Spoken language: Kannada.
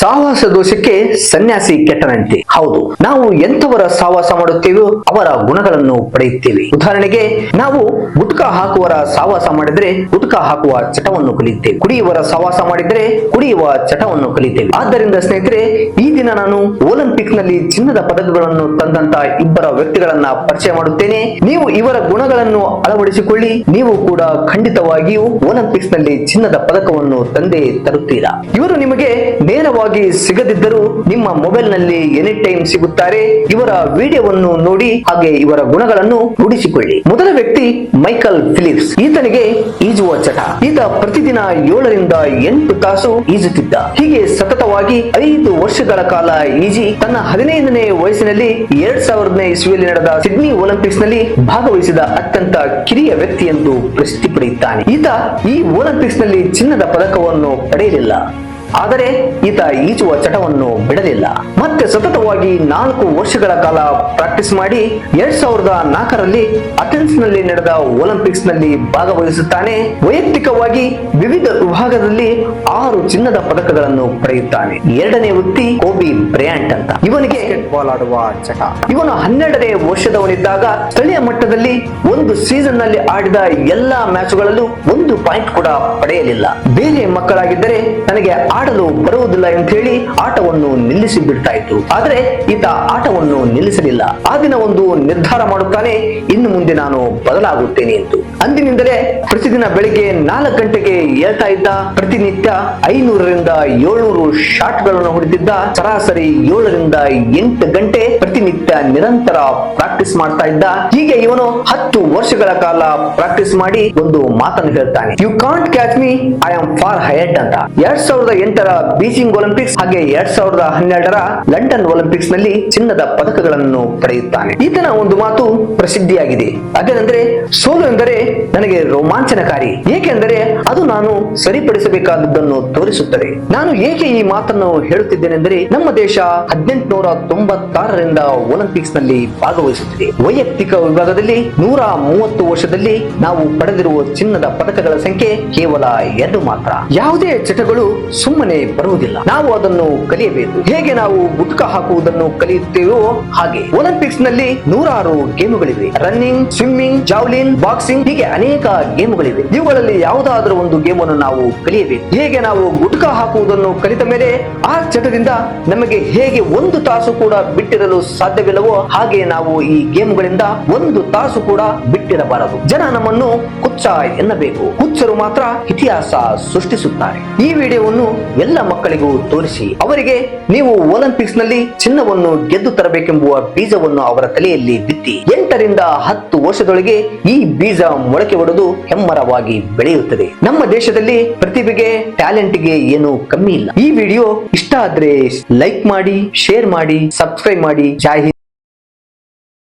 ಸಾಹಸ ದೋಷಕ್ಕೆ ಸನ್ಯಾಸಿ ಕೆಟ್ಟನಂತೆ. ಹೌದು, ನಾವು ಎಂಥವರ ಸಾಹಸ ಮಾಡುತ್ತೇವೋ ಅವರ ಗುಣಗಳನ್ನು ಪಡೆಯುತ್ತೇವೆ. ಉದಾಹರಣೆಗೆ, ನಾವು ಗುಟ್ಕ ಹಾಕುವರ ಸಾಹಸ ಮಾಡಿದ್ರೆ ಗುಟ್ಕ ಹಾಕುವ ಚಟವನ್ನು ಕಲಿಯುತ್ತೇವೆ. ಕುಡಿಯುವರ ಸಾಹಸ ಮಾಡಿದ್ರೆ ಕುಡಿಯುವ ಚಟವನ್ನು ಕಲಿಯುತ್ತೇವೆ. ಆದ್ದರಿಂದ, ಸ್ನೇಹಿತರೆ, ಈ ದಿನ ನಾನು ಒಲಿಂಪಿಕ್ನಲ್ಲಿ ಚಿನ್ನದ ಪದಕಗಳನ್ನು ತಂದಂತ ಇಬ್ಬರ ವ್ಯಕ್ತಿಗಳನ್ನ ಪರಿಚಯ ಮಾಡುತ್ತೇನೆ. ನೀವು ಇವರ ಗುಣಗಳನ್ನು ಅಳವಡಿಸಿಕೊಳ್ಳಿ. ನೀವು ಕೂಡ ಖಂಡಿತವಾಗಿಯೂ ಒಲಿಂಪಿಕ್ಸ್ನಲ್ಲಿ ಚಿನ್ನದ ಪದಕವನ್ನು ತಂದೆ ತರುತ್ತೀರಾ? ಇವರು ನಿಮಗೆ ನೇರವಾಗಿ ಸಿಗದಿದ್ದರೂ ನಿಮ್ಮ ಮೊಬೈಲ್ನಲ್ಲಿ ಎನಿ ಟೈಮ್ ಸಿಗುತ್ತಾರೆ. ಇವರ ವಿಡಿಯೋವನ್ನು ನೋಡಿ ಹಾಗೆ ಇವರ ಗುಣಗಳನ್ನು ರೂಢಿಸಿಕೊಳ್ಳಿ. ಮೊದಲ ವ್ಯಕ್ತಿ ಮೈಕಲ್ ಫಿಲಿಪ್ಸ್. ಈತನಿಗೆ ಈಜುವ ಚಟ. ಈತ ಪ್ರತಿದಿನ ಏಳರಿಂದ ಎಂಟು ತಾಸು ಈಜುತ್ತಿದ್ದ. ಹೀಗೆ ಸತತವಾಗಿ ಐದು ವರ್ಷಗಳ ಕಾಲ ಈಜಿ ತನ್ನ ಹದಿನೈದನೇ ವಯಸ್ಸಿನಲ್ಲಿ ಎರಡ್ ಸಾವಿರದನೇ ಇಸ್ವಿಯಲ್ಲಿ ನಡೆದ ಸಿಡ್ನಿ ಒಲಿಂಪಿಕ್ಸ್ನಲ್ಲಿ ಭಾಗವಹಿಸಿದ ಅತ್ಯಂತ ಕಿರಿಯ ವ್ಯಕ್ತಿ ಎಂದು ಪ್ರಸಿದ್ಧಿ ಪಡೆಯುತ್ತಾನೆ. ಈತ ಈ ಒಲಿಂಪಿಕ್ಸ್ನಲ್ಲಿ ಚಿನ್ನದ ಪದಕವನ್ನು ಪಡೆಯಲಿಲ್ಲ. ಆದರೆ ಈತ ಈಜುವ ಚಟವನ್ನು ಬಿಡಲಿಲ್ಲ. ಮತ್ತೆ ಸತತವಾಗಿ ನಾಲ್ಕು ವರ್ಷಗಳ ಕಾಲ ಪ್ರಾಕ್ಟೀಸ್ ಮಾಡಿ ಎರಡ್ ಸಾವಿರದ ನಾಲ್ಕರಲ್ಲಿ ಅಥೆನ್ಸ್ನಲ್ಲಿ ನಡೆದ ಒಲಿಂಪಿಕ್ಸ್ನಲ್ಲಿ ಭಾಗವಹಿಸುತ್ತಾನೆ. ವೈಯಕ್ತಿಕವಾಗಿ ವಿವಿಧ ವಿಭಾಗದಲ್ಲಿ ಆರು ಚಿನ್ನದ ಪದಕಗಳನ್ನು ಪಡೆಯುತ್ತಾನೆ. ಎರಡನೇ ವೃತ್ತಿ ಕೋಬಿ ಬ್ರ್ಯಾಂಟ್ ಅಂತ. ಇವನಿಗೆ ಬಾಲ್ ಆಡುವ ಚಟ ಇವನು ಹನ್ನೆರಡನೇ ವರ್ಷದವನಿದ್ದಾಗ ಸ್ಥಳೀಯ ಮಟ್ಟದಲ್ಲಿ ಒಂದು ಸೀಸನ್ನಲ್ಲಿ ಆಡಿದ ಎಲ್ಲಾ ಮ್ಯಾಚ್ಗಳಲ್ಲೂ ಒಂದು ಪಾಯಿಂಟ್ ಕೂಡ ಪಡೆಯಲಿಲ್ಲ. ಬೇರೆ ಮಕ್ಕಳಾಗಿದ್ದರೆ ತನಗೆ ಆಡಲು ಬರುವುದಿಲ್ಲ ಅಂತ ಹೇಳಿ ಆಟವನ್ನು ನಿಲ್ಲಿಸಿ ಬಿಡ್ತಾ ಇತ್ತು ಆದ್ರೆ ಈತ ಆಟವನ್ನು ನಿಲ್ಲಿಸಲಿಲ್ಲ. ಆ ದಿನ ಒಂದು ನಿರ್ಧಾರ ಮಾಡುತ್ತಾನೆ, ಇನ್ನು ಮುಂದೆ ನಾನು ಬದಲಾಗುತ್ತೇನೆ ಎಂದು. ಅಂದಿನಿಂದಲೇ ಪ್ರತಿದಿನ ಬೆಳಿಗ್ಗೆ ನಾಲ್ಕು ಗಂಟೆಗೆ ಏಳ್ತಾ ಇದ್ದ ಪ್ರತಿನಿತ್ಯ ಐನೂರರಿಂದ ಏಳ್ನೂರು ಶಾಟ್ಗಳನ್ನು ಹೊಡೆದಿದ್ದ ಸರಾಸರಿ ಏಳರಿಂದ ಎಂಟು ಗಂಟೆ ಪ್ರತಿನಿತ್ಯ ನಿರಂತರ ಪ್ರಾಕ್ಟೀಸ್ ಮಾಡ್ತಾ ಇದ್ದ. ಹೀಗೆ ಇವನು ಹತ್ತು ವರ್ಷಗಳ ಕಾಲ ಪ್ರಾಕ್ಟೀಸ್ ಮಾಡಿ ಒಂದು ಮಾತನ್ನು ಹೇಳ್ತಾನೆ. You can't catch me I am for hide ಅಂತ. ಎರಡ್ ಸಾವಿರದ ಎಂಟರ ಬೀಜಿಂಗ್ ಒಲಿಂಪಿಕ್ಸ್ ಹಾಗೆ ಎರಡ್ ಸಾವಿರದ ಹನ್ನೆರಡರ ಲಂಡನ್ ಒಲಿಂಪಿಕ್ಸ್ನಲ್ಲಿ ಚಿನ್ನದ ಪದಕಗಳನ್ನು ಪಡೆಯುತ್ತಾನೆ. ಈತನ ಒಂದು ಮಾತು ಪ್ರಸಿದ್ಧಿಯಾಗಿದೆ. ಅದೇನೆಂದರೆ ಸೋಲು ಎಂದರೆ ನನಗೆ ರೋಮಾಂಚನಕಾರಿ. ಏಕೆಂದರೆ ಅದು ನಾನು ಸರಿಪಡಿಸಬೇಕಾದದ್ದನ್ನು ತೋರಿಸುತ್ತದೆ. ನಾನು ಏಕೆ ಈ ಮಾತನ್ನು ಹೇಳುತ್ತಿದ್ದೇನೆಂದರೆ, ನಮ್ಮ ದೇಶ ಹದಿನೆಂಟುನೂರ ತೊಂಬತ್ತಾರರಿಂದ ಒಲಿಂಪಿಕ್ಸ್ನಲ್ಲಿ ಭಾಗವಹಿಸುತ್ತಿದೆ. ವೈಯಕ್ತಿಕ ವಿಭಾಗದಲ್ಲಿ ನೂರ ಮೂವತ್ತು ವರ್ಷದಲ್ಲಿ ನಾವು ಪಡೆದಿರುವ ಚಿನ್ನದ ಪದಕಗಳ ಸಂಖ್ಯೆ ಕೇವಲ ಎರಡು ಮಾತ್ರ. ಯಾವುದೇ ಚಟಗಳು ಸುಮ್ಮನೆ ಬರುವುದಿಲ್ಲ. ನಾವು ಅದನ್ನು ಕಲಿಯಬೇಕು. ಹೇಗೆ ನಾವು ಗುಟ್ಕಾ ಹಾಕುವುದನ್ನು ಕಲಿಯುತ್ತೇವೋ ಹಾಗೆ. ಒಲಿಂಪಿಕ್ಸ್ನಲ್ಲಿ ನೂರಾರು ಗೇಮುಗಳಿವೆ. ರನ್ನಿಂಗ್, ಸ್ವಿಮ್ಮಿಂಗ್, ಜಾವ್ಲಿನ್, ಬಾಕ್ಸಿಂಗ್ ಹೀಗೆ ಅನೇಕ ಗೇಮುಗಳಿವೆ. ಇವುಗಳಲ್ಲಿ ಯಾವುದಾದರೂ ಒಂದು ಗೇಮ್ ಅನ್ನು ನಾವು ಕಲಿಯಬೇಕು. ಹೇಗೆ ನಾವು ಗುಟ್ಕಾ ಹಾಕುವುದನ್ನು ಕಲಿತ ಮೇಲೆ ಆ ಚಟದಿಂದ ನಮಗೆ ಹೇಗೆ ಒಂದು ತಾಸು ಕೂಡ ಬಿಟ್ಟಿರಲು ಸಾಧ್ಯವಿಲ್ಲವೋ ಹಾಗೆ ನಾವು ಈ ಗೇಮ್ಗಳಿಂದ ಒಂದು ತಾಸು ಕೂಡ ಬಿಟ್ಟಿರಬಾರದು. ಜನ ನಮ್ಮನ್ನು ಕುಚ್ಚ ಎನ್ನಬೇಕು. ಕುಚ್ಚರು ಮಾತ್ರ ಇತಿಹಾಸ ಸೃಷ್ಟಿಸುತ್ತಾರೆ. ಈ ವಿಡಿಯೋವನ್ನು ಎಲ್ಲ ಮಕ್ಕಳಿಗೂ ತೋರಿಸಿ ಅವರಿಗೆ ನೀವು ಒಲಿಂಪಿಕ್ಸ್ನಲ್ಲಿ ಚಿನ್ನವನ್ನು ಗೆದ್ದು ತರಬೇಕೆಂಬುವ ಬೀಜವನ್ನು ಅವರ ತಲೆಯಲ್ಲಿ ಬಿತ್ತಿ. ಎಂಟರಿಂದ ಹತ್ತು ವರ್ಷದೊಳಗೆ ಈ ಬೀಜ ಮೊಳಕೆ ಒಡೆದು ಹೆಮ್ಮರವಾಗಿ ಬೆಳೆಯುತ್ತದೆ. ನಮ್ಮ ದೇಶದಲ್ಲಿ ಪ್ರತಿಭೆಗೆ, ಟ್ಯಾಲೆಂಟ್ಗೆ ಏನು ಕಮ್ಮಿ ಇಲ್ಲ. ಈ ವಿಡಿಯೋ ಇಷ್ಟ ಆದ್ರೆ ಲೈಕ್ ಮಾಡಿ, ಶೇರ್ ಮಾಡಿ, ಸಬ್ಸ್ಕ್ರೈಬ್ ಮಾಡಿ. ಜೈ ಹಿಂದ್.